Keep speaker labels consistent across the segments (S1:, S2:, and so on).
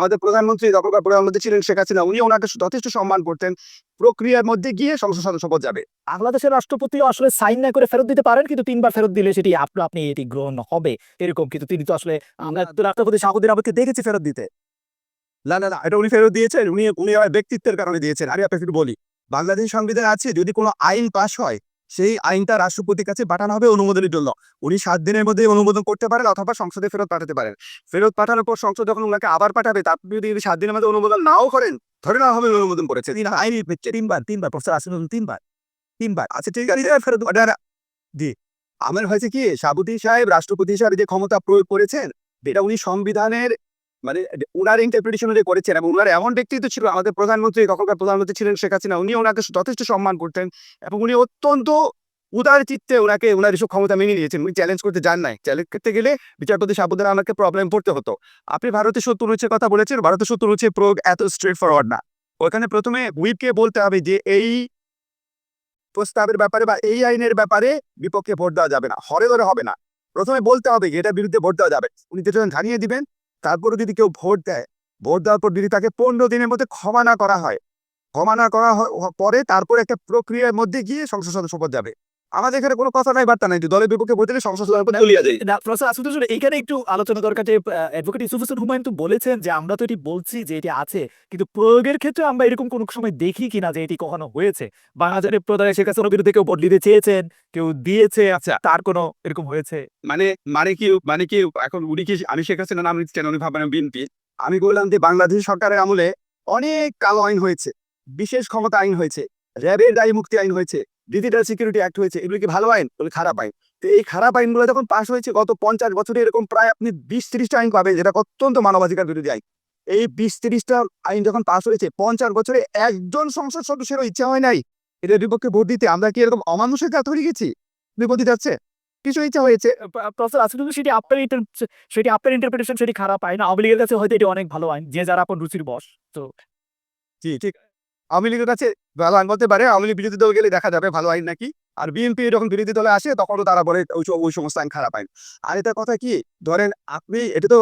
S1: আমাদের প্রধানমন্ত্রী তখনকার প্রধানমন্ত্রী ছিলেন শেখ হাসিনা উনি ওনাকে যথেষ্ট সম্মান করতেন। প্রক্রিয়ার মধ্যে গিয়ে সংসদ সদস্য পদ যাবে।
S2: বাংলাদেশের রাষ্ট্রপতি আসলে সাইন না করে ফেরত দিতে পারেন কিন্তু তিনবার ফেরত দিলে সেটি আপনি আপনি এটি গ্রহণ হবে। এরকম কিন্তু তিনি তো আসলে আমরা তো রাষ্ট্রপতি শাহুদ্দিন আহমেদকে দেখেছি ফেরত দিতে।
S1: না না না এটা উনি ফেরত দিয়েছেন উনি উনি ব্যক্তিত্বের কারণে দিয়েছেন। আমি আপনাকে একটু বলি বাংলাদেশ সংবিধান আছে যদি কোনো আইন পাশ হয় সেই আইনটা রাষ্ট্রপতির কাছে পাঠানো হবে অনুমোদনের জন্য। উনি সাত দিনের মধ্যে অনুমোদন করতে পারেন অথবা সংসদে ফেরত পাঠাতে পারেন। ফেরত পাঠানোর পর সংসদ যখন ওনাকে আবার পাঠাবে, তার যদি সাত দিনের মধ্যে অনুমোদন নাও করেন, ধরে নেওয়া হবে অনুমোদন করেছে।
S2: তিন আইন তিনবার তিনবার, প্রফেসর আসিফ তিনবার তিনবার।
S1: আচ্ছা ঠিক আছে ফেরত জি। আমার হয়েছে কি সাবুদ্দিন সাহেব, রাষ্ট্রপতি হিসাবে যে ক্ষমতা প্রয়োগ করেছেন, এটা উনি সংবিধানের মানে উনার ইন্টারপ্রিটেশন অনুযায়ী করেছেন এবং উনার এমন ব্যক্তিত্ব ছিল আমাদের প্রধানমন্ত্রী তখনকার প্রধানমন্ত্রী ছিলেন শেখ হাসিনা উনি ওনাকে যথেষ্ট সম্মান করতেন এবং উনি অত্যন্ত উদার চিত্তে ওনাকে ওনার এসব ক্ষমতা মেনে নিয়েছেন। উনি চ্যালেঞ্জ করতে যান নাই। চ্যালেঞ্জ করতে গেলে বিচারপতি সাবুদ্দিন আমাকে প্রবলেম পড়তে হতো। আপনি ভারতের সত্তর অনুচ্ছের কথা বলেছেন, ভারতের সত্তর অনুচ্ছেদ প্রয়োগ এত স্ট্রেট ফরওয়ার্ড না। ওখানে প্রথমে হুইপকে বলতে হবে যে এই প্রস্তাবের ব্যাপারে বা এই আইনের ব্যাপারে বিপক্ষে ভোট দেওয়া যাবে না। হরে ধরে হবে না। প্রথমে বলতে হবে যে এটার বিরুদ্ধে ভোট দেওয়া যাবে উনি যেটা জানিয়ে দিবেন তারপরে যদি কেউ ভোট দেয়, ভোট দেওয়ার পর যদি তাকে পনেরো দিনের মধ্যে ক্ষমা না করা হয়, ক্ষমা না করা পরে তারপরে একটা প্রক্রিয়ার মধ্যে গিয়ে সংসদ সদস্য পদ যাবে। আমাদের এখানে কোনো কথা নাই বার্তা নাই দলের বিপক্ষে দিলে সংসদ সদস্য পদ চলিয়ে যায়।
S2: না প্রফেসর আসিফ নজরুল একটু আলোচনা দরকার যে অ্যাডভোকেট ইউসুফ হোসেন হুমায়ুন তো বলেছেন যে আমরা তো এটি বলছি যে এটি আছে কিন্তু প্রয়োগের ক্ষেত্রে আমরা এরকম কোনো সময় দেখি কিনা যে এটি কখনো হয়েছে। বাংলাদেশের প্রধান শেখ হাসিনার বিরুদ্ধে কেউ দিতে চেয়েছেন কেউ দিয়েছে আচ্ছা। তার কোনো এরকম হয়েছে?
S1: মানে মানে কি মানে কি এখন উনি কি আমি শেখ হাসিনা নাম নিচ্ছেন উনি ভাবেন বিএনপি। আমি বললাম যে বাংলাদেশ সরকারের আমলে অনেক কালো আইন হয়েছে বিশেষ ক্ষমতা আইন হয়েছে র্যাবের দায়ী মুক্তি আইন হয়েছে ডিজিটাল সিকিউরিটি অ্যাক্ট হয়েছে এগুলো কি ভালো আইন? বলে খারাপ আইন। তো এই খারাপ আইনগুলো যখন পাশ হয়েছে গত পঞ্চাশ বছরে এরকম প্রায় আপনি বিশ ত্রিশটা আইন পাবেন যেটা অত্যন্ত মানবাধিকার বিরোধী আইন। এই বিশ ত্রিশটা আইন যখন পাশ হয়েছে পঞ্চাশ বছরে একজন সংসদ সদস্যেরও ইচ্ছা হয় নাই এদের বিপক্ষে ভোট দিতে। আমরা কি এরকম অমানুষের কাজ হয়ে গেছি? বিপদ যাচ্ছে কিছু ইচ্ছা হয়েছে?
S2: প্রফেসর সেটি আপনার সেটি আপনার ইন্টারপ্রিটেশন সেটি খারাপ আইন। আওয়ামী লীগের কাছে হয়তো এটি অনেক ভালো আইন যে যারা আপন রুচির বস তো
S1: জি ঠিক। আওয়ামী লীগের কাছে ভালো আইন বলতে পারে, আওয়ামী লীগ বিরোধী দল গেলে দেখা যাবে ভালো আইন নাকি? আর বিএনপি যখন বিরোধী দলে আসে, তখনও তারা বলে ওই ওই সমস্ত আইন খারাপ আইন। আর এটা কথা কি? ধরেন আপনি, এটা তো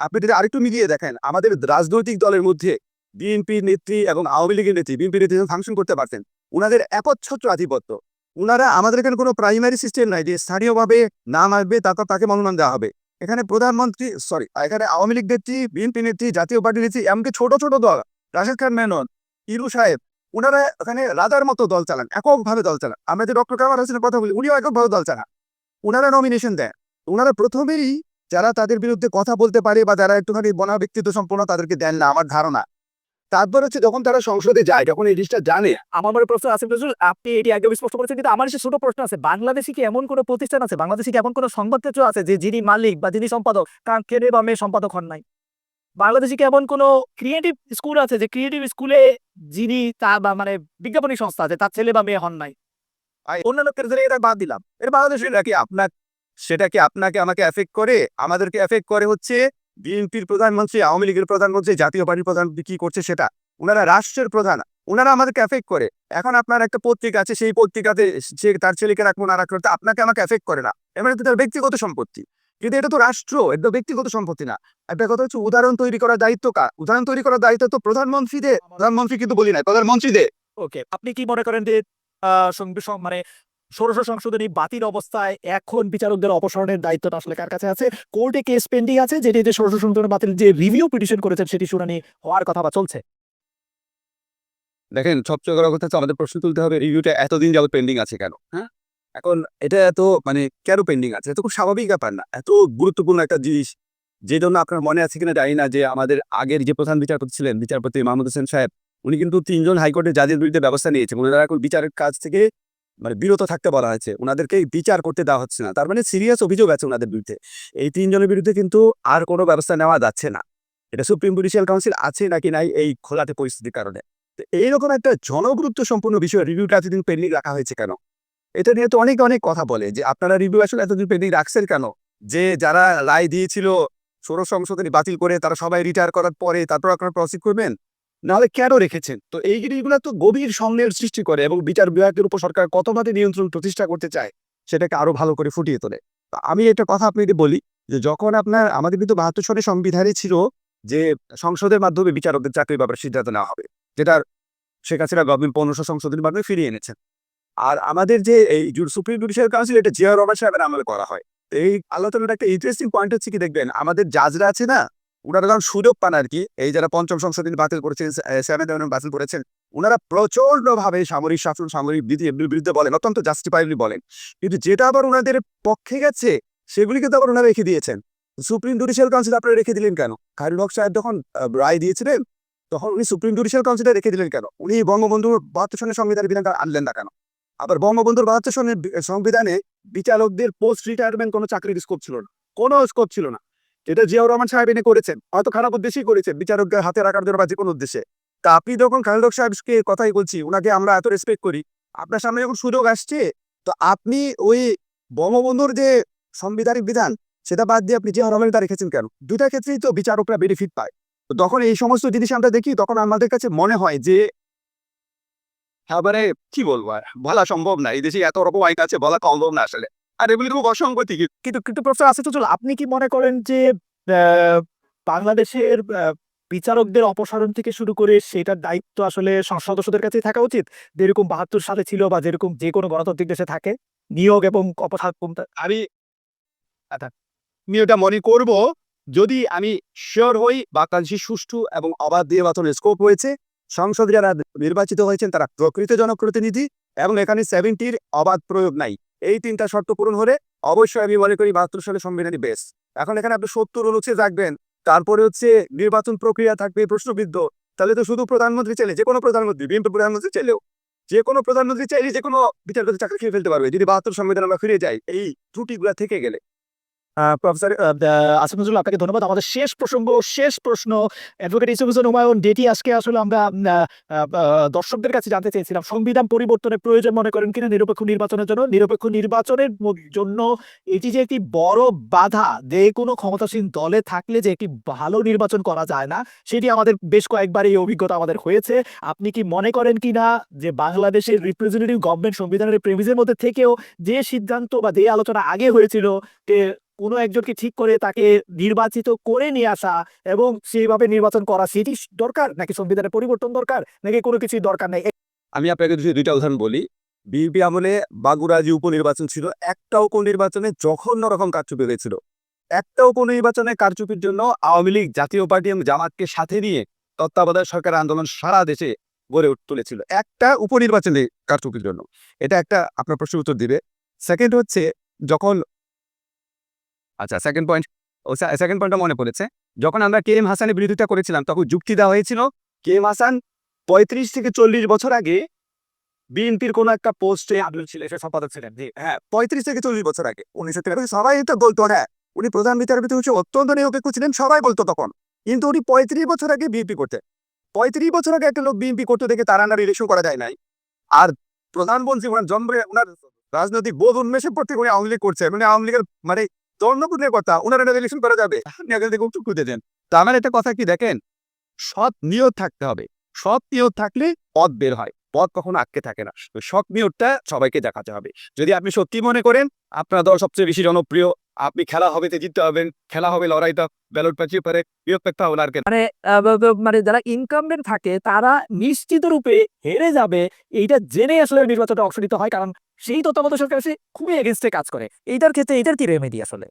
S1: আপনি যদি আরেকটু মিলিয়ে দেখেন, আমাদের রাজনৈতিক দলের মধ্যে বিএনপি নেত্রী এবং আওয়ামী লীগের নেত্রী, বিএনপি নেত্রী ফাংশন করতে পারতেন, উনাদের একচ্ছত্র আধিপত্য। উনারা আমাদের এখানে কোনো প্রাইমারি সিস্টেম নাই যে স্থানীয়ভাবে নাম আসবে, তারপর তাকে মনোনয়ন দেওয়া হবে। এখানে প্রধানমন্ত্রী সরি এখানে আওয়ামী লীগ নেত্রী, বিএনপি নেত্রী, জাতীয় পার্টি নেত্রী, এমনকি ছোট ছোট দল, রাশেদ খান মেনন ইরু সাহেব ওনারা ওখানে রাজার মতো দল চালান, এককভাবে দল চালান। আমরা যে ডক্টর কামার হোসেনের কথা বলি, উনিও এককভাবে দল চালান। ওনারা নমিনেশন দেন। ওনারা প্রথমেই যারা তাদের বিরুদ্ধে কথা বলতে পারে বা যারা একটুখানি বনা ব্যক্তিত্ব সম্পন্ন, তাদেরকে দেন না, আমার ধারণা। তারপর হচ্ছে যখন তারা সংসদে যায়, যখন এই জিনিসটা জানে,
S2: আমার প্রশ্ন আসিফ নজরুল আপনি এটি আগে স্পষ্ট করেছেন, কিন্তু আমার ছোট প্রশ্ন আছে, বাংলাদেশে কি এমন কোনো প্রতিষ্ঠান আছে, বাংলাদেশে কি এমন কোনো সংবাদপত্র আছে যে যিনি মালিক বা যিনি সম্পাদক তার ছেলে বা মেয়ে সম্পাদক হন নাই? বাংলাদেশে কি এমন কোনো ক্রিয়েটিভ স্কুল আছে যে ক্রিয়েটিভ স্কুলে যিনি তা বা মানে বিজ্ঞাপনী সংস্থা আছে তার ছেলে বা মেয়ে হন নাই?
S1: অন্যান্য ক্ষেত্রে এটা বাদ দিলাম। এর বাংলাদেশে নাকি আপনার সেটা কি আপনাকে আমাকে এফেক্ট করে? আমাদেরকে এফেক্ট করে হচ্ছে বিএনপির প্রধানমন্ত্রী আওয়ামী লীগের প্রধানমন্ত্রী জাতীয় পার্টির প্রধান কি করছে সেটা। ওনারা রাষ্ট্রের প্রধান ওনারা আমাদেরকে এফেক্ট করে। এখন আপনার একটা পত্রিকা আছে সেই পত্রিকাতে সে তার ছেলেকে রাখব না রাখব তা আপনাকে আমাকে এফেক্ট করে না। তো তার ব্যক্তিগত সম্পত্তি। কিন্তু এটা তো রাষ্ট্র এটা ব্যক্তিগত সম্পত্তি না। একটা কথা হচ্ছে উদাহরণ তৈরি করার দায়িত্ব কার? উদাহরণ তৈরি করার দায়িত্ব তো প্রধানমন্ত্রীদের। প্রধানমন্ত্রী কিন্তু বলি না প্রধানমন্ত্রীদের।
S2: ওকে আপনি কি মনে করেন যে মানে ষোড়শ সংশোধনী বাতিল অবস্থায় এখন বিচারকদের অপসারণের দায়িত্বটা আসলে কার কাছে আছে? কোর্টে কেস পেন্ডিং আছে যেটি যে ষোড়শ সংশোধনী বাতিল যে রিভিউ পিটিশন করেছেন সেটি শুনানি হওয়ার কথা বা চলছে?
S1: দেখেন সবচেয়ে বড় কথা হচ্ছে আমাদের প্রশ্ন তুলতে হবে রিভিউটা এতদিন যাবত পেন্ডিং আছে কেন? হ্যাঁ? এখন এটা এত মানে কেন পেন্ডিং আছে? এত খুব স্বাভাবিক ব্যাপার না। এত গুরুত্বপূর্ণ একটা জিনিস যে জন্য আপনার মনে আছে কিনা জানি না যে আমাদের আগের যে প্রধান বিচারপতি ছিলেন, বিচারপতি মাহমুদ হোসেন সাহেব, উনি কিন্তু তিনজন হাইকোর্টের জাজের বিরুদ্ধে ব্যবস্থা নিয়েছেন। ওনারা এখন বিচারের কাজ থেকে মানে বিরত থাকতে বলা হয়েছে। ওনাদেরকে বিচার করতে দেওয়া হচ্ছে না। তার মানে সিরিয়াস অভিযোগ আছে ওনাদের বিরুদ্ধে। এই তিনজনের বিরুদ্ধে কিন্তু আর কোনো ব্যবস্থা নেওয়া যাচ্ছে না। এটা সুপ্রিম জুডিশিয়াল কাউন্সিল আছে নাকি নাই এই খোলাতে পরিস্থিতির কারণে। তো এইরকম একটা জনগুরুত্ব সম্পূর্ণ বিষয় রিভিউটা এতদিন পেন্ডিং রাখা হয়েছে কেন? এটা নিয়ে তো অনেক অনেক কথা বলে যে আপনারা রিভিউ আসলে এতদিন পেন্ডিং রাখছেন কেন? যে যারা রায় দিয়েছিল ষোড়শ সংশোধনী বাতিল করে তারা সবাই রিটায়ার করার পরে তারপর আপনারা প্রসিড করবেন? নাহলে কেন রেখেছেন? তো এই জিনিসগুলো তো গভীর সন্দেহের সৃষ্টি করে এবং বিচার বিভাগের উপর সরকার কতভাবে নিয়ন্ত্রণ প্রতিষ্ঠা করতে চায় সেটাকে আরও ভালো করে ফুটিয়ে তোলে। আমি একটা কথা আপনাকে বলি যে যখন আপনার, আমাদের কিন্তু বাহাত্তর সনের সংবিধানে ছিল যে সংসদের মাধ্যমে বিচারকদের চাকরির ব্যাপারে সিদ্ধান্ত নেওয়া হবে, যেটা শেখ হাসিনা গভর্নমেন্ট পনেরোশো সংসদের মাধ্যমে ফিরিয়ে এনেছেন। আর আমাদের যে এই সুপ্রিম জুডিশিয়াল কাউন্সিল, এটা জিয়া রহমান সাহেবের আমলে করা হয়। এই আলোচনার একটা ইন্টারেস্টিং পয়েন্ট হচ্ছে কি দেখবেন, আমাদের জাজরা আছে না ওনারা যখন সুযোগ পান আর কি, এই যারা পঞ্চম সংসদে বাতিল করেছেন সেভেন বাতিল করেছেন ওনারা প্রচণ্ড ভাবে সামরিক শাসন, সামরিক বিরুদ্ধে বলেন, অত্যন্ত জাস্টিফাইবলি বলেন। কিন্তু যেটা আবার ওনাদের পক্ষে গেছে, সেগুলি কিন্তু আবার ওনারা রেখে দিয়েছেন। সুপ্রিম জুডিশিয়াল কাউন্সিল আপনারা রেখে দিলেন কেন? খায়রুল হক সাহেব যখন রায় দিয়েছিলেন, তখন উনি সুপ্রিম জুডিশিয়াল কাউন্সিলে রেখে দিলেন কেন? উনি বঙ্গবন্ধুর বাহাত্তর সঙ্গে সংবিধানের বিধানটা আনলেন না কেন? আবার বঙ্গবন্ধুর বাহাত্তর সংবিধানে বিচারকদের পোস্ট রিটায়ারমেন্ট কোনো চাকরির স্কোপ ছিল না। কোনো স্কোপ ছিল না। এটা জিয়াউর রহমান সাহেব এনে করেছেন, হয়তো খারাপ উদ্দেশ্যেই করেছেন, বিচারকদের হাতে রাখার জন্য বা যে কোনো উদ্দেশ্যে। তা আপনি যখন খালেদ হক সাহেবকে কথাই বলছি ওনাকে আমরা এত রেসপেক্ট করি, আপনার সামনে যখন সুযোগ আসছে, তো আপনি ওই বঙ্গবন্ধুর যে সংবিধানিক বিধান, সেটা বাদ দিয়ে আপনি জিয়া রহমানটা রেখেছেন কেন? দুটা ক্ষেত্রেই তো বিচারকরা বেনিফিট পায়। তখন এই সমস্ত জিনিস আমরা দেখি, তখন আমাদের কাছে মনে হয় যে এবারে কি বলব আর? বলা সম্ভব না। এই দেশে এত রকম আইন আছে বলা সম্ভব না আসলে। আর এগুলি খুব অসঙ্গতি
S2: কিন্তু কিন্তু প্রশ্ন আছে তো চলো আপনি কি মনে করেন যে বাংলাদেশের বিচারকদের অপসারণ থেকে শুরু করে সেটার দায়িত্ব আসলে সদস্যদের কাছেই থাকা উচিত? যেরকম বাহাত্তর সালে ছিল বা যেরকম যে কোনো গণতান্ত্রিক দেশে থাকে নিয়োগ এবং অপসারণ
S1: আমি আচ্ছা, আমি ওটা মনে করব যদি আমি শিওর হই বাংলাদেশি সুষ্ঠু এবং অবাধ নির্বাচনের স্কোপ হয়েছে সংসদ যারা নির্বাচিত হয়েছেন তারা প্রকৃত জনপ্রতিনিধি এবং এখানে সেভেন্টির অবাধ প্রয়োগ নাই। এই তিনটা শর্ত পূরণ হলে অবশ্যই আমি মনে করি বাহাত্তর সালে সংবিধানই বেশ এখন এখানে আপনি সত্তর অনুচ্ছেদ রাখবেন, তারপরে হচ্ছে নির্বাচন প্রক্রিয়া থাকবে প্রশ্নবিদ্ধ, তাহলে তো শুধু প্রধানমন্ত্রী চাইলে যে কোনো প্রধানমন্ত্রী, বিএনপি প্রধানমন্ত্রী চাইলেও যে কোনো প্রধানমন্ত্রী চাইলে যে কোনো বিচারপতি চাকরি খেয়ে ফেলতে পারবে। যদি বাহাত্তর সংবিধান আমরা ফিরে যাই, এই ত্রুটিগুলা থেকে গেলে।
S2: প্রফেসর আসিফ নজরুল আপনাকে ধন্যবাদ। আমাদের শেষ প্রসঙ্গ, শেষ প্রশ্ন। অ্যাডভোকেট ইসুফ হোসেন হুমায়ুন যেটি আজকে আসলে আমরা দর্শকদের কাছে জানতে চেয়েছিলাম। সংবিধান পরিবর্তনের প্রয়োজন মনে করেন কিনা নিরপেক্ষ নির্বাচনের জন্য। নিরপেক্ষ নির্বাচনের জন্য এটি যে একটি বড় বাধা যে কোনো ক্ষমতাসীন দলে থাকলে যে একটি ভালো নির্বাচন করা যায় না, সেটি আমাদের বেশ কয়েকবার এই অভিজ্ঞতা আমাদের হয়েছে। আপনি কি মনে করেন কিনা যে বাংলাদেশের রিপ্রেজেন্টেটিভ গভর্নমেন্ট সংবিধানের প্রেমিসের মধ্যে থেকেও যে সিদ্ধান্ত বা যে আলোচনা আগে হয়েছিল যে কোনো একজনকে ঠিক করে তাকে নির্বাচিত করে নিয়ে আসা এবং সেইভাবে নির্বাচন করা সেটি দরকার? নাকি সংবিধানের পরিবর্তন দরকার? নাকি কোনো কিছুই দরকার নেই?
S1: আমি আপনাকে যদি দুইটা উদাহরণ বলি। বিএনপি আমলে বাগুড়া যে উপনির্বাচন ছিল। একটা উপনির্বাচনে জঘন্য রকম কারচুপি হয়েছিল। একটা উপনির্বাচনে কারচুপির জন্য আওয়ামী লীগ জাতীয় পার্টি এবং জামাতকে সাথে নিয়ে তত্ত্বাবধায়ক সরকার আন্দোলন সারা দেশে গড়ে তুলেছিল। একটা উপনির্বাচনে কারচুপির জন্য। এটা একটা আপনার প্রশ্নের উত্তর দিবে। সেকেন্ড হচ্ছে, যখন আচ্ছা সেকেন্ড পয়েন্ট ও সেকেন্ড পয়েন্টটা মনে পড়েছে। যখন আমরা কে এম হাসানের বিরোধিতা করেছিলাম, তখন যুক্তি দেওয়া হয়েছিল কে এম হাসান পঁয়ত্রিশ থেকে চল্লিশ বছর আগে বিএনপির কোন একটা পোস্টে আব্দুল ছিল, সে সম্পাদক ছিলেন। হ্যাঁ পঁয়ত্রিশ থেকে চল্লিশ বছর আগে উনিশশো তিরানব্বই সবাই তো বলতো হ্যাঁ উনি প্রধান বিচারপতি হচ্ছে অত্যন্ত নিরপেক্ষ ছিলেন, সবাই বলতো তখন। কিন্তু উনি পঁয়ত্রিশ বছর আগে বিএনপি করতে, পঁয়ত্রিশ বছর আগে একটা লোক বিএনপি করতে দেখে তার আন্ডার ইলেকশন করা যায় নাই। আর প্রধানমন্ত্রী ওনার জন্মে, ওনার রাজনৈতিক বোধ উন্মেষের পর থেকে উনি আওয়ামী লীগ করছে মানে আওয়ামী লীগের মানে জন্মপুরের কথা? ওনারা ইলেকশন করা যাবে। আপনি আগে থেকে উঠুক দেন। তো আমার একটা কথা কি দেখেন? সৎ নিয়ত থাকতে হবে। সৎ নিয়ত থাকলে পথ বের হয়। পথ কখনো আটকে থাকে না। তো সৎ নিয়তটা সবাইকে দেখাতে হবে। যদি আপনি সত্যি মনে করেন আপনার দল সবচেয়ে বেশি জনপ্রিয় আপনি খেলা হবে জিততে হবেন খেলা হবে লড়াইটা ব্যালট পাচিয়ে পারে নিরপেক্ষ হবে আর
S2: মানে মানে যারা ইনকামবেন্ট থাকে তারা নিশ্চিত রূপে হেরে যাবে। এইটা জেনে আসলে নির্বাচনটা অংশ নিতে হয় কারণ সেই তত্ত্বাবধায়ক সরকার সে খুবই এগেনস্টে কাজ করে। এইটার ক্ষেত্রে এটার কি রেমেডি আসলে?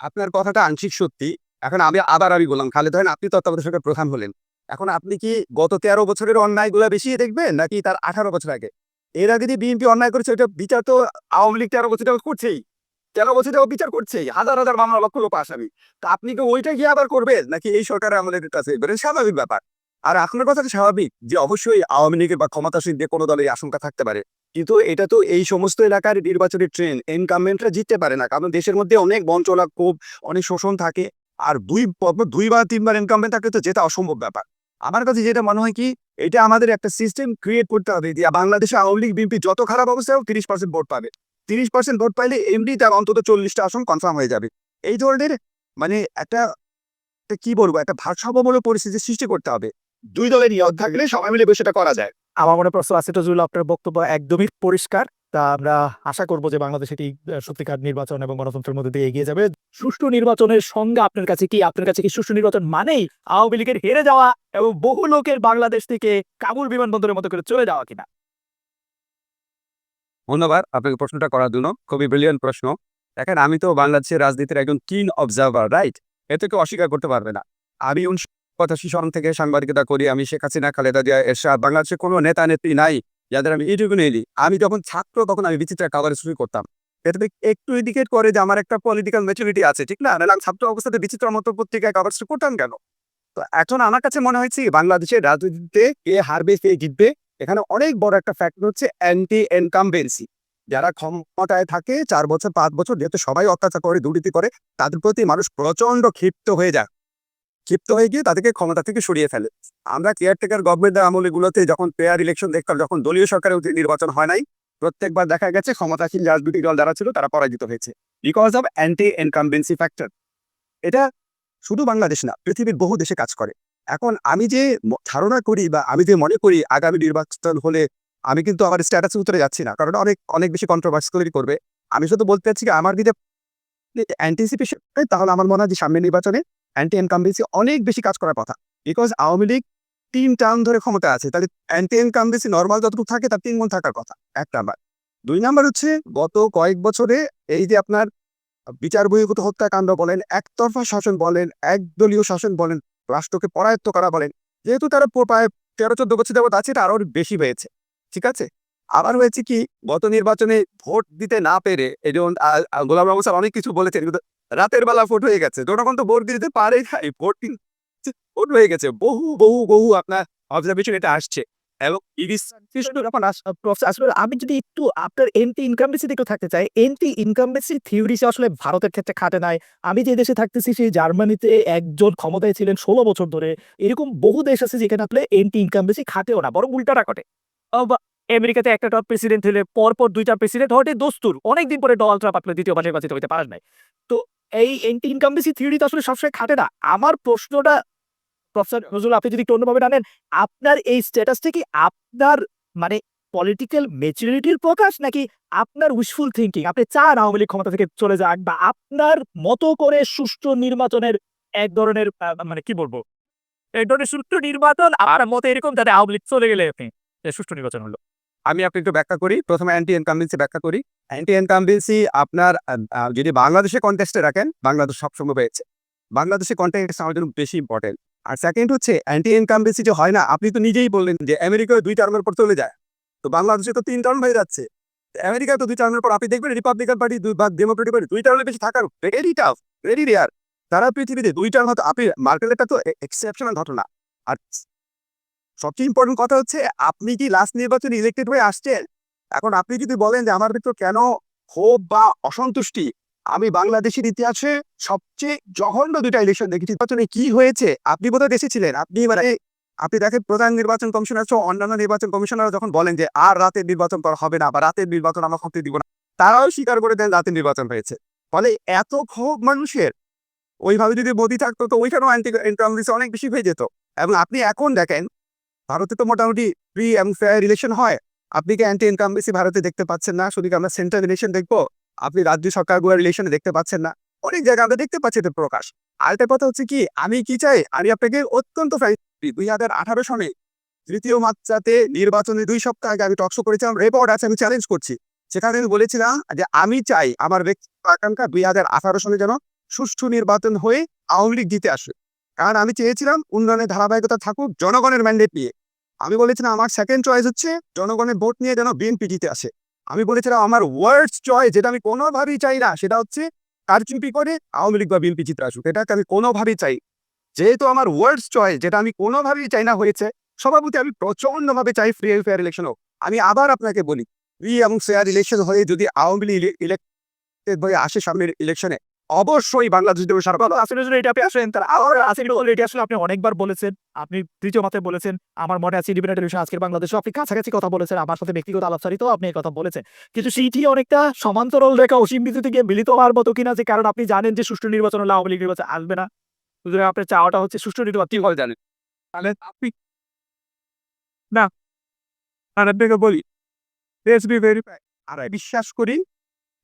S1: আপনার কথাটা আংশিক সত্যি। এখন আমি আবার আমি বললাম খালেদ ধরেন আপনি তত্ত্বাবধায়ক সরকার প্রধান হলেন। এখন আপনি কি গত তেরো বছরের অন্যায়গুলো বেশি দেখবেন, নাকি তার আঠারো বছর আগে? এর আগে যে বিএনপি অন্যায় করেছে ওটা বিচার তো আওয়ামী লীগ তেরো বছর করছেই। তেরো বছর বিচার করছেই। হাজার হাজার মামলা লক্ষ লক্ষ আসামি। তা আপনি কি ওইটা গিয়ে আবার করবেন, নাকি এই সরকারের আমলের কাছে? স্বাভাবিক ব্যাপার। আর আপনার কথাটা স্বাভাবিক যে অবশ্যই আওয়ামী লীগের বা ক্ষমতাসীন যে কোনো দলের আশঙ্কা থাকতে পারে। কিন্তু এটা তো এই সমস্ত এলাকার নির্বাচনী ট্রেন এনকামেন্টরা জিততে পারে না। কারণ দেশের মধ্যে অনেক বঞ্চনা ক্ষোভ, অনেক শোষণ থাকে। আর দুই, পরপর দুইবার, তিনবার এনকামেন্ট থাকলে তো যেটা অসম্ভব ব্যাপার। আমার কাছে যেটা মনে হয় কি, এটা আমাদের একটা সিস্টেম ক্রিয়েট করতে হবে বাংলাদেশে আওয়ামী লীগ, বিএনপি যত খারাপ অবস্থায় হোক তিরিশ পার্সেন্ট ভোট পাবে। তিরিশ পার্সেন্ট ভোট পাইলে এমনি তার অন্তত চল্লিশটা আসন কনফার্ম হয়ে যাবে। এই ধরনের মানে একটা কি বলব, একটা ভারসাম্যমূলক পরিস্থিতি সৃষ্টি করতে হবে। দুই দলের নিয়ত থাকলে সবাই মিলে বসে সেটা করা যায়।
S2: আমার মনে প্রশ্ন আছে টজুল আপনার বক্তব্য একদমই পরিষ্কার। তা আমরা আশা করব যে বাংলাদেশ এটি সত্যিকার নির্বাচন এবং গণতন্ত্রের মধ্যে দিয়ে এগিয়ে যাবে। সুষ্ঠু নির্বাচনের সঙ্গে আপনার কাছে কি? আপনার কাছে কি সুষ্ঠু নির্বাচন মানেই আওয়ামী লীগের হেরে যাওয়া এবং বহু লোকের বাংলাদেশ থেকে কাবুল বিমানবন্দরের মতো করে চলে যাওয়া কিনা?
S1: ধন্যবাদ, আপনাকে প্রশ্নটা করার জন্য। খুবই ব্রিলিয়ান্ট প্রশ্ন। দেখেন, আমি তো বাংলাদেশের রাজনীতির একজন কিন অবজার্ভার রাইট এতে কেউ অস্বীকার করতে পারবে না। আমি উনিশশো পঁচাশি সন থেকে সাংবাদিকতা করি, আমি শেখ হাসিনা, খালেদা জিয়া, এরশাদ বাংলাদেশে কোনো নেতা নেত্রী নাই। যাদের আমি ইউটিউবে নিয়ে আমি যখন ছাত্র তখন আমি বিচিত্রা কাভারেজ শুরু করতাম। এটা একটু ইন্ডিকেট করে যে আমার একটা পলিটিক্যাল ম্যাচুরিটি আছে, ঠিক না? নাহলে ছাত্র অবস্থাতে বিচিত্র মতো পত্রিকায় কাভারেজ করতাম কেন? তো এখন আমার কাছে মনে হয়েছে বাংলাদেশের রাজনীতিতে কে হারবে, কে জিতবে, এখানে অনেক বড় একটা ফ্যাক্টর হচ্ছে অ্যান্টি এনকামবেন্সি যারা ক্ষমতায় থাকে, চার বছর, পাঁচ বছর, যেহেতু সবাই অত্যাচার করে, দুর্নীতি করে, তাদের প্রতি মানুষ প্রচণ্ড ক্ষিপ্ত হয়ে যায়। ক্ষিপ্ত হয়ে গিয়ে তাদেরকে ক্ষমতা থেকে সরিয়ে ফেলে। আমরা কেয়ারটেকার গভর্নমেন্টের আমলগুলোতে যখন পেয়ার ইলেকশন দেখতাম, যখন দলীয় সরকারের অধীনে নির্বাচন হয় নাই, প্রত্যেকবার দেখা গেছে ক্ষমতাসীন রাজনৈতিক দল যারা ছিল, তারা পরাজিত হয়েছে। Because of anti incumbency factor এটা শুধু বাংলাদেশ না, পৃথিবীর বহু দেশে কাজ করে। এখন আমি যে ধারণা করি বা আমি যে মনে করি, আগামী নির্বাচন হলে আমি কিন্তু আমার স্ট্যাটাসে উত্তরে যাচ্ছি না, কারণ অনেক অনেক বেশি কন্ট্রোভার্সিয়ালি করবে। আমি শুধু বলতে চাচ্ছি আমার যদি অ্যান্টিসিপেশন তাহলে আমার মনে হয় যে সামনের নির্বাচনে অ্যান্টি ইনকামবেন্সি অনেক বেশি কাজ করার কথা। বিকজ আওয়ামী লীগ তিন টার্ম ধরে ক্ষমতা আছে। তাহলে অ্যান্টি ইনকামবেন্সি নর্মাল যতটুকু থাকে, তার তিন গুণ থাকার কথা। এক নাম্বার। দুই নাম্বার হচ্ছে, গত কয়েক বছরে এই যে আপনার বিচার বহির্ভূত হত্যাকাণ্ড বলেন, একতরফা শাসন বলেন, একদলীয় শাসন বলেন, রাষ্ট্রকে পরায়ত্ত করা বলেন, যেহেতু তারা প্রায় তেরো চোদ্দ বছর যাবত আছে, এটা আরও বেশি হয়েছে। ঠিক আছে? আবার হয়েছে কি, গত নির্বাচনে ভোট দিতে না পেরে, এই যেমন গোলাম স্যার অনেক কিছু বলেছেন রাতের বেলা ভোট হয়ে গেছে। জনগণ তো ভোট দিতে পারে নাই ভোট ভোট হয়ে গেছে। বহু বহু বহু আপনার অবজারভেশন এটা আসছে। এবং
S2: আমি যদি একটু আপনার এন্টি ইনকামবেন্সি একটু থাকতে চাই এন্টি ইনকামবেন্সি থিওরি আসলে ভারতের ক্ষেত্রে খাটে নাই। আমি যে দেশে থাকতেছি সেই জার্মানিতে একজন ক্ষমতায় ছিলেন ষোলো বছর ধরে। এরকম বহু দেশ আছে যেখানে আসলে এন্টি ইনকামবেন্সি খাটেও না বরং উল্টাটা আহ, আমেরিকাতে একটা টপ প্রেসিডেন্ট হলে পরপর দুইটা প্রেসিডেন্ট হওয়াতে দস্তুর। অনেকদিন পরে ডোনাল্ড ট্রাম্প আসলে দ্বিতীয়বার নির্বাচিত হতে পারেন নাই। তো এই এন্টি ইনকামবেন্সি থিওরি তো আসলে সবসময় খাটে না। আমার প্রশ্নটা প্রফেসর নজরুল, আপনি যদি একটু অন্যভাবে জানেন আপনার এই স্ট্যাটাসটা কি আপনার মানে পলিটিক্যাল মেচুরিটির প্রকাশ, নাকি আপনার উইশফুল থিঙ্কিং আপনি চান আওয়ামী লীগ ক্ষমতা থেকে চলে যাক, বা আপনার মতো করে সুষ্ঠু নির্বাচনের এক ধরনের মানে কি বলব? এক ধরনের সুষ্ঠু নির্বাচন আপনার মতে এরকম যাতে আওয়ামী লীগ চলে গেলে আপনি সুষ্ঠু নির্বাচন হলো।
S1: আমি আপনি একটু ব্যাখ্যা করি। প্রথমে অ্যান্টি ইনকামবেন্সি ব্যাখ্যা করি। অ্যান্টি ইনকামবেন্সি আপনার যদি বাংলাদেশে কন্টেস্টে রাখেন, বাংলাদেশ সবসময় পেয়েছে বাংলাদেশে কন্টেস্ট আমার জন্য বেশি ইম্পর্টেন্ট আর সেকেন্ড হচ্ছে অ্যান্টি ইনকামবেন্সি যে হয় না, আপনি তো নিজেই বললেন যে আমেরিকায় দুই টার্মের পর চলে যায়। তো বাংলাদেশে তো তিন টার্ম হয়ে যাচ্ছে। আমেরিকায় তো দুই টার্মের পর, আপনি দেখবেন রিপাবলিকান পার্টি বা ডেমোক্রেটিক পার্টি দুই টার্মের বেশি থাকার ভেরি টাফ ভেরি রেয়ার তারা পৃথিবীতে দুই টার্ম হয়তো, আপনি মার্কেটটা তো এক্সেপশনাল ঘটনা। আর সবচেয়ে ইম্পর্টেন্ট কথা হচ্ছে, আপনি কি লাস্ট নির্বাচনে ইলেক্টেড হয়ে আসছেন? এখন আপনি যদি বলেন যে আমার ভিতর কেন ক্ষোভ বা অসন্তুষ্টি? আমি বাংলাদেশের ইতিহাসে সবচেয়ে জঘন্য দুইটা ইলেকশন দেখেছি। নির্বাচনে কি হয়েছে? আপনি বোধহয় দেশে ছিলেন। আপনি মানে আপনি দেখেন প্রধান নির্বাচন কমিশনার সহ অন্যান্য নির্বাচন কমিশনার যখন বলেন যে আর রাতের নির্বাচন করা হবে না বা রাতের নির্বাচন আমরা করতে দিব না, তারাও স্বীকার করে দেন রাতের নির্বাচন হয়েছে। ফলে এত ক্ষোভ মানুষের, ওইভাবে যদি মোদি থাকতো তো ওইখানেও অনেক বেশি হয়ে যেত। এবং আপনি এখন দেখেন ভারতে তো মোটামুটি ফ্রি এবং ফেয়ার ইলেকশন হয়। আপনি কি অ্যান্টি ইনকামবেন্সি ভারতে দেখতে পাচ্ছেন না? শুধু কি আমরা সেন্ট্রাল ইলেকশন দেখব? আপনি রাজ্য সরকার সরকারগুলোর ইলেকশনে দেখতে পাচ্ছেন না। অনেক জায়গায় আমরা দেখতে পাচ্ছি এতে প্রকাশ। আরেকটা কথা হচ্ছে কি, আমি কি চাই? আমি আপনাকে অত্যন্ত দুই হাজার আঠারো সনে তৃতীয় মাত্রাতে নির্বাচনে দুই সপ্তাহ আগে আমি টকশো করেছিলাম রেকর্ড আছে, আমি চ্যালেঞ্জ করছি। সেখানে আমি বলেছিলাম যে আমি চাই আমার ব্যক্তি আকাঙ্ক্ষা দুই হাজার আঠারো সনে যেন সুষ্ঠু নির্বাচন হয়ে আওয়ামী লীগ জিতে আসে। কারণ আমি চেয়েছিলাম উন্নয়নের ধারাবাহিকতা থাকুক, জনগণের ম্যান্ডেট নিয়ে। আমি বলেছিলাম আমার সেকেন্ড চয়েস হচ্ছে জনগণের ভোট নিয়ে যেন বিএনপি জিতে আসে। আমি বলেছিলাম আমার ওয়ার্ডস চয়েস যেটা আমি কোনোভাবেই চাই না, সেটা হচ্ছে কারচুপি করে আওয়ামী লীগ বা বিএনপি জিতে আসুক। এটাকে আমি কোনোভাবেই চাই। যেহেতু আমার ওয়ার্ডস চয়েস যেটা আমি কোনোভাবেই চাই না হয়েছে, সভাপতি আমি প্রচন্ডভাবে চাই ফ্রি এন্ড ফেয়ার ইলেকশন হোক। আমি আবার আপনাকে বলি ফ্রি এবং ফেয়ার ইলেকশন হয়ে যদি আওয়ামী লীগ ইলেক্টেড হয়ে আসে সামনের ইলেকশনে অবশ্যই বাংলাদেশ দেবে সারা
S2: ভালো। আসলে যদি এটা আপনি আসেন তার আর আসলে অলরেডি আসলে আপনি অনেকবার বলেছেন আপনি তৃতীয় মাত্রায় বলেছেন আমার মনে আছে ইন্ডিপেন্ডেন্ট টেলিভিশন আজকের বাংলাদেশে। আপনি কাছাকাছি কথা বলেছেন আমার সাথে ব্যক্তিগত আলাপচারিতেও আপনি এই কথা বলেছেন। কিন্তু সেইটি অনেকটা সমান্তরাল রেখা অসীম বিদ্যুৎ থেকে মিলিত হওয়ার মতো কিনা যে কারণ আপনি জানেন যে সুষ্ঠু নির্বাচন হলে আওয়ামী লীগ নির্বাচন আসবে না। সুতরাং আপনার চাওয়াটা হচ্ছে সুষ্ঠু নির্বাচন।
S1: কীভাবে জানেন? তাহলে আপনি না আর আপনাকে বলি লেটস বি ভেরি আর বিশ্বাস করি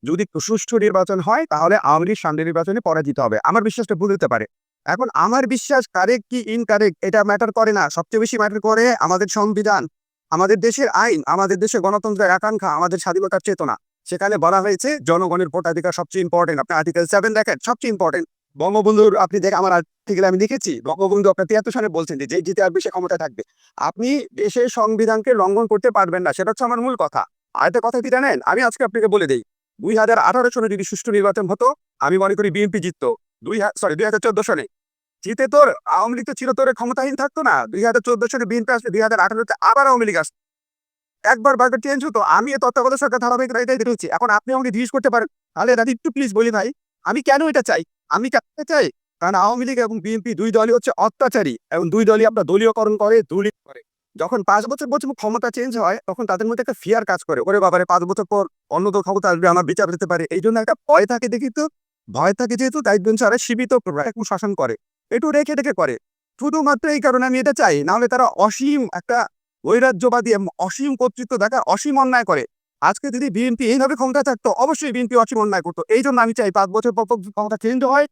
S1: যদি সুষ্ঠু নির্বাচন হয়, তাহলে আওয়ামী লীগ সামনে নির্বাচনে পরাজিত হবে। আমার বিশ্বাসটা ভুল হতে পারে। এখন আমার বিশ্বাস কারেক্ট কি ইনকারেক্ট এটা ম্যাটার করে না। সবচেয়ে বেশি ম্যাটার করে আমাদের সংবিধান, আমাদের দেশের আইন, আমাদের দেশের গণতন্ত্রের আকাঙ্ক্ষা, আমাদের স্বাধীনতার চেতনা। সেখানে বলা হয়েছে, জনগণের ভোটাধিকার সবচেয়ে ইম্পর্টেন্ট আপনি আর্টিকেল সেভেন দেখেন, সবচেয়ে ইম্পর্টেন্ট বঙ্গবন্ধুর, আপনি দেখ আমার আর্টিকেল আমি লিখেছি বঙ্গবন্ধু আপনার তিয়াত্তর সালে বলছেন যে যে জিতে আর বেশি ক্ষমতা থাকবে। আপনি দেশের সংবিধানকে লঙ্ঘন করতে পারবেন না, সেটা হচ্ছে আমার মূল কথা। আরেকটা কথা কি জানেন? আমি আজকে আপনাকে বলে দিই দুই হাজার আঠারো সনে যদি সুষ্ঠু নির্বাচন হতো, আমি মনে করি বিএনপি জিততো। দুই সরি দুই হাজার চোদ্দ সনে জিতে তোর, আওয়ামী লীগ তো চিরতরে ক্ষমতাহীন থাকতো না। দুই হাজার চোদ্দ সনে বিএনপি আসলে দুই হাজার আঠারোতে আবার আওয়ামী লীগ আসতো। একবার বারবার চেঞ্জ হতো। আমি এই তত্ত্বাবধায়ক সরকার ধারাবাহিক এটাই দেখেছি। এখন আপনি আমাকে জিজ্ঞেস করতে পারেন, তাহলে দাদি একটু প্লিজ বলি ভাই, আমি কেন এটা চাই? আমি কেন চাই? কারণ আওয়ামী লীগ এবং বিএনপি দুই দলই হচ্ছে অত্যাচারী। এবং দুই দলই আপনার দলীয়করণ করে দুর্নীতি করে। যখন পাঁচ বছর বছর ক্ষমতা চেঞ্জ হয়, তখন তাদের মধ্যে একটা ফিয়ার কাজ করে। ওরে বাবারে, পাঁচ বছর পর অন্য তো ক্ষমতা আসবে, আমার বিচার দিতে পারে। এই জন্য একটা ভয় থাকে দেখি তো। ভয় থাকে যেহেতু দায়িত্ব ছাড়া সীমিত একটু শাসন করে। একটু রেখে রেখে করে। শুধুমাত্র এই কারণে আমি এটা চাই, নাহলে তারা অসীম একটা বৈরাজ্যবাদী অসীম কর্তৃত্ব দেখা, অসীম অন্যায় করে। আজকে যদি বিএনপি এইভাবে ক্ষমতা থাকতো, অবশ্যই বিএনপি অসীম অন্যায় করতো। এই জন্য আমি চাই পাঁচ বছর পর ক্ষমতা চেঞ্জ হয়